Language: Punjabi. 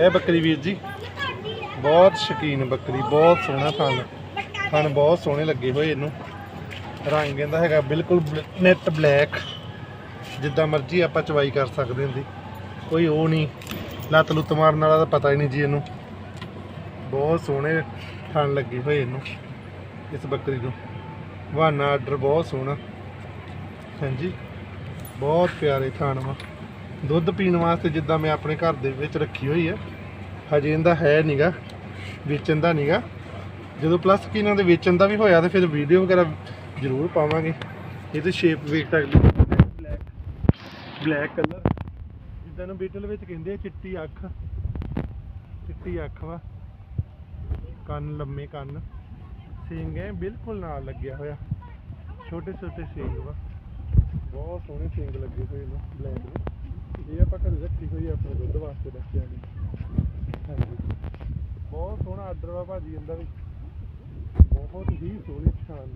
ਇਹ ਬੱਕਰੀ ਵੀਰ ਜੀ, ਬਹੁਤ ਸ਼ਕੀਨ ਬੱਕਰੀ, ਬਹੁਤ ਸੋਹਣਾ ਥਣ। ਥਣ ਬਹੁਤ ਸੋਹਣੇ ਲੱਗੇ ਹੋਏ ਇਹਨੂੰ। ਰੰਗ ਇਹਦਾ ਹੈਗਾ ਬਿਲਕੁਲ ਨੈਟ ਬਲੈਕ। ਜਿੱਦਾਂ ਮਰਜ਼ੀ ਆਪਾਂ ਚਵਾਈ ਕਰ ਸਕਦੇ ਹੁੰਦੀ ਕੋਈ ਉਹ ਨਹੀਂ। ਲੱਤ ਲੁੱਤ ਮਾਰਨ ਵਾਲਾ ਤਾਂ ਪਤਾ ਹੀ ਨਹੀਂ ਜੀ ਇਹਨੂੰ। ਬਹੁਤ ਸੋਹਣੇ ਥਣ ਲੱਗੇ ਹੋਏ ਇਹਨੂੰ, ਇਸ ਬੱਕਰੀ ਨੂੰ। ਵਾਨਾ ਆਰਡਰ ਬਹੁਤ ਸੋਹਣਾ। ਹਾਂਜੀ, ਬਹੁਤ ਪਿਆਰੇ ਥਾਣ ਵਾ। ਦੁੱਧ ਪੀਣ ਵਾਸਤੇ ਜਿੱਦਾਂ ਮੈਂ ਆਪਣੇ ਘਰ ਦੇ ਵਿੱਚ ਰੱਖੀ ਹੋਈ ਹੈ। ਹਜੇ ਇਹਦਾ ਹੈ ਨਹੀਂਗਾ ਵੇਚਣ ਦਾ ਨਹੀਂਗਾ ਜਦੋਂ ਪਲੱਸ ਕਿ ਇਹਨਾਂ ਦੇ ਵੇਚਣ ਦਾ ਵੀ ਹੋਇਆ ਤੇ ਫਿਰ ਵੀਡੀਓ ਵਗੈਰਾ ਜ਼ਰੂਰ ਪਾਵਾਂਗੇ। ਇਹਦੀ ਸ਼ੇਪ ਵੇਖ ਸਕਦੇ ਹੋ। ਬਲੈਕ ਬਲੈਕ ਕਲਰ ਜਿੱਦਾਂ ਨੂੰ ਬੀਟਲ ਵਿੱਚ ਕਹਿੰਦੇ ਆ, ਚਿੱਟੀ ਅੱਖ। ਚਿੱਟੀ ਅੱਖ ਵਾ। ਕੰਨ, ਲੰਮੇ ਕੰਨ। ਸਿੰਗ ਹੈ ਬਿਲਕੁਲ ਨਾਲ ਲੱਗਿਆ ਹੋਇਆ। ਛੋਟੇ ਛੋਟੇ ਸਿੰਗ ਵਾ। ਬਹੁਤ ਸੋਹਣੇ ਸਿੰਗ ਲੱਗੇ ਹੋਏ ਨੇ ਬਲੈਕ ਦੇ ਇਹ ਆਪਾਂ ਘਰੇ ਰੱਖੀ ਹੋਈ ਆ ਆਪਣੇ ਦੁੱਧ ਵਾਸਤੇ ਬੱਚਿਆਂ ਦੀ। ਹਾਂਜੀ। ਬਹੁਤ ਸੋਹਣਾ ਆਰਡਰ ਵਾ ਭਾਜੀ ਇਹਦਾ ਵੀ। ਬਹੁਤ ਹੀ ਸੋਹਣੀ ਸ਼ਾਨਦਾਰ